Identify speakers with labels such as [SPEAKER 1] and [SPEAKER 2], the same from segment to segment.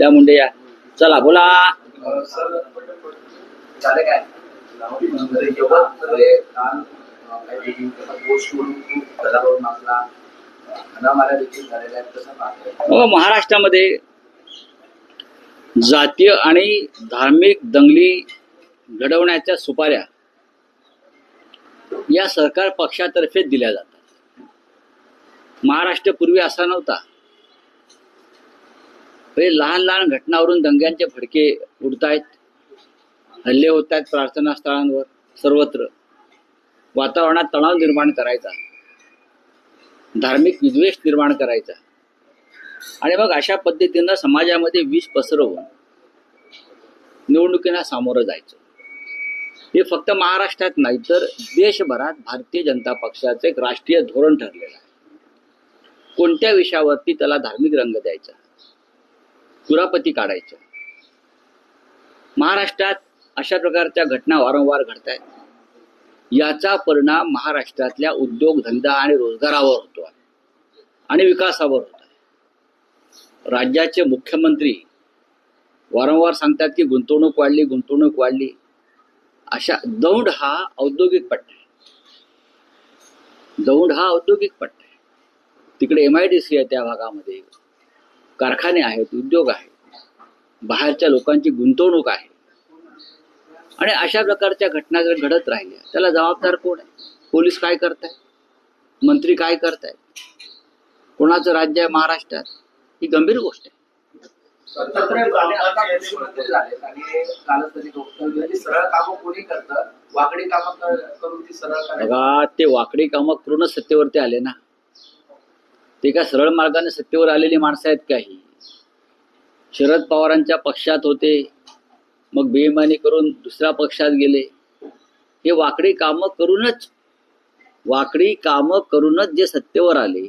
[SPEAKER 1] या मुंडे या. चला बोला.
[SPEAKER 2] सर काय यवतमध्ये काल खूप गदारोळ मागला देखील
[SPEAKER 1] महाराष्ट्रामध्ये जातीय आणि धार्मिक दंगली घडवण्याच्या सुपाऱ्या या सरकार पक्षातर्फे दिल्या जातात. महाराष्ट्र पूर्वी असा नव्हता. हे लहान लहान घटनावरून दंग्यांचे फडके उडतायत हल्ले होत आहेत प्रार्थना स्थळांवर सर्वत्र. वातावरणात तणाव निर्माण करायचा. धार्मिक विद्वेष निर्माण करायचा. आणि मग अशा पद्धतीनं समाजामध्ये विष पसरवून निवडणुकीला सामोरं जायचं. हे फक्त महाराष्ट्रात नाही तर देशभरात भारतीय जनता पक्षाचं एक राष्ट्रीय धोरण ठरलेलं आहे. कोणत्या विषयावरती त्याला धार्मिक रंग द्यायचा? कुरापती काढायच्या. महाराष्ट्रात अशा प्रकारच्या घटना वारंवार घडत आहेत याचा परिणाम महाराष्ट्रातल्या उद्योगधंदा आणि रोजगारावर होतो आहे आणि विकासावर होतो आहे. राज्याचे मुख्यमंत्री वारंवार सांगतात की गुंतवणूक वाढली गुंतवणूक वाढली. अशा दौंड हा औद्योगिक पट्टा आहे. दौंड हा औद्योगिक पट्टा तिकडे एम आय डी सी आहे त्या भागामध्ये. कारखाने आहेत उद्योग आहेत. बाहेरच्या लोकांची गुंतवणूक आहे. आणि अशा प्रकारच्या घटना जर घडत राहिल्या त्याला जबाबदार कोण आहे? पोलीस काय करताय मंत्री काय करताय कोणाचं राज्य आहे महाराष्ट्रात? ही गंभीर गोष्ट आहे.
[SPEAKER 2] करून ती
[SPEAKER 1] बघा वाकडी कामं करूनच सत्तेवरती आले ना. ते काय सरळ मार्गाने सत्तेवर आलेली माणसं आहेत काही शरद पवारांच्या पक्षात होते मग बेईमानी करून दुसऱ्या पक्षात गेले. हे वाकडी कामं करूनच वाकडी कामं करूनच जे सत्तेवर आले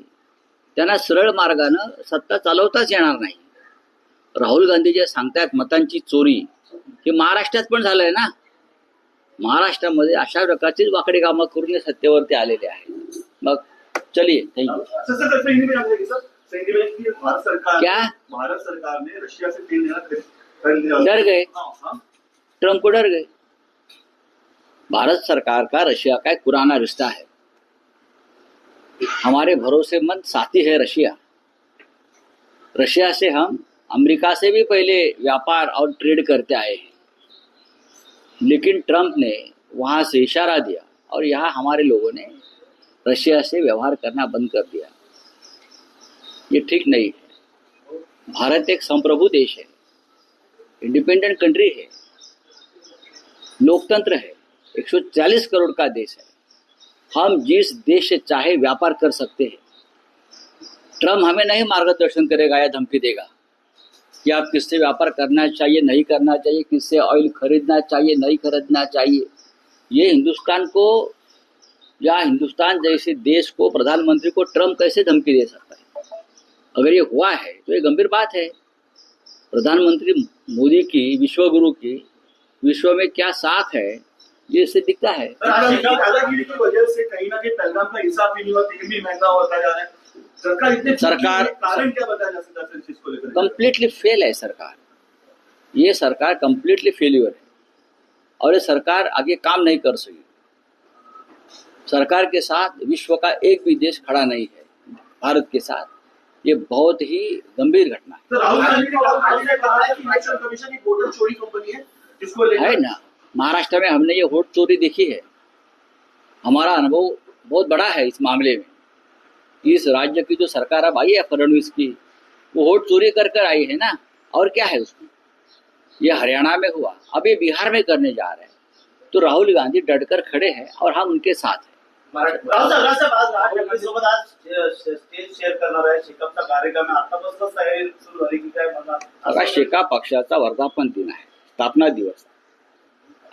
[SPEAKER 1] त्यांना सरळ मार्गानं सत्ता चालवताच येणार नाही. राहुल गांधी जे सांगतायत मतांची चोरी हे महाराष्ट्रात पण झालंय ना? महाराष्ट्रामध्ये अशा प्रकारचीच वाकडी कामं करून सत्तेवरती आलेले आहेत. मग चलिए thank you
[SPEAKER 3] sir sir sir Hindi में आप सर। सर, हिंदी में कि भारत सरकार
[SPEAKER 1] क्या?
[SPEAKER 3] भारत सरकार ने रशिया से तेल लेना
[SPEAKER 1] डर गए।
[SPEAKER 3] हाँ, हाँ।
[SPEAKER 1] ट्रंप को डर गए। भारत सरकार का रशिया का एक पुराना रिश्ता है। हमारे भरोसेमंद साथी है रशिया। रशिया से हम अमेरिका से भी पहले व्यापार और ट्रेड करते आए हैं। लेकिन ट्रंप ने वहाँ से इशारा दिया और यहाँ हमारे लोगों ने रशिया से व्यवहार करना बंद कर दिया। ये ठीक नहीं है। भारत एक संप्रभु देश है। इंडिपेंडेंट कंट्री है। लोकतंत्र है। 140 करोड़ का देश है। हम जिस देश से चाहे व्यापार कर सकते हैं। ट्रंप हमें नहीं मार्गदर्शन करेगा या धमकी देगा। कि आप किससे व्यापार करना चाहिए, नहीं करना चाहिए, किससे ऑयल खरीदना चाहिए, नहीं खरीदना चाहिए। ये हिंदुस्तान को या हिंदुस्तान जैसे देश को प्रधानमंत्री को ट्रंप कैसे धमकी दे सकता है? अगर ये हुआ है तो ये गंभीर बात है। प्रधानमंत्री मोदी की विश्वगुरु की विश्व में क्या साख है ये इससे दिखता है।
[SPEAKER 3] है। सरकार इतने
[SPEAKER 1] सरकार-
[SPEAKER 3] कारण क्या बताया जा सकता सर इस चीज़ को लेकर?
[SPEAKER 1] कंप्लीटली फेल है सरकार। ये सरकार कंप्लीटली फेल्यूर है। और ये सरकार आगे काम नहीं कर सकी। सरकार के साथ विश्व का एक भी देश खड़ा नहीं है भारत के साथ। ये बहुत ही गंभीर घटना है।
[SPEAKER 3] है कि कमीशन चोरी कंपनी है जिसको
[SPEAKER 1] है ना? महाराष्ट्र में हमने ये वोट चोरी देखी है। हमारा अनुभव बहुत बड़ा है इस मामले में। इस राज्य की जो सरकार अब आई है फडणवीस की वो वोट चोरी कर कर आई है ना? और क्या है उसमें? ये हरियाणा में हुआ अब ये बिहार में करने जा रहे हैं। तो राहुल गांधी डटकर खड़े हैं और हम उनके साथ हैं।
[SPEAKER 4] आता आज स्टेज शेअर करणार आहे कार्यक्रम आतापासूनच तयारी सुरू झाली की काय
[SPEAKER 1] शेका पक्षाचा वर्धापन दिन आहे. स्थापना दिवस.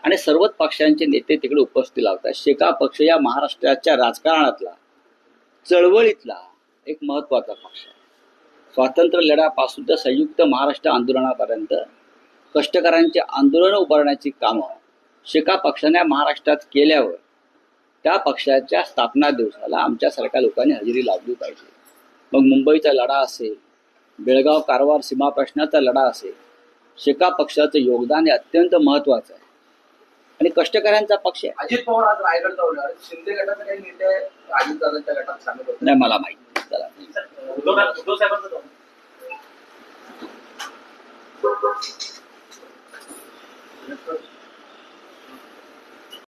[SPEAKER 1] आणि सर्वच पक्षांचे नेते तिकडे उपस्थित लावतात शेका पक्ष या महाराष्ट्राच्या राजकारणातला चळवळीतला एक महत्त्वाचा पक्ष आहे. स्वातंत्र्य लढ्यापासून तर संयुक्त महाराष्ट्र आंदोलनापर्यंत कष्टकऱ्यांचे आंदोलन उभारण्याची कामं शेका पक्षाने महाराष्ट्रात केल्यावर त्या पक्षाच्या स्थापना दिवसाला आमच्यासारख्या लोकांनी हजेरी लावली पाहिजे. मग मुंबईचा लढा असेल बेळगाव कारवार सीमा प्रश्नाचा लढा असेल शेका पक्षाचं योगदान हे अत्यंत महत्वाचं आहे. आणि कष्टकऱ्यांचा पक्ष आहे.
[SPEAKER 2] अजित पवार आज रायगड. शिंदे गटाचे काही नेते अजितदादांच्या गटात सामील होते.
[SPEAKER 1] नाही मला माहिती चला.
[SPEAKER 4] उद्धव उद्धव साहेबांचं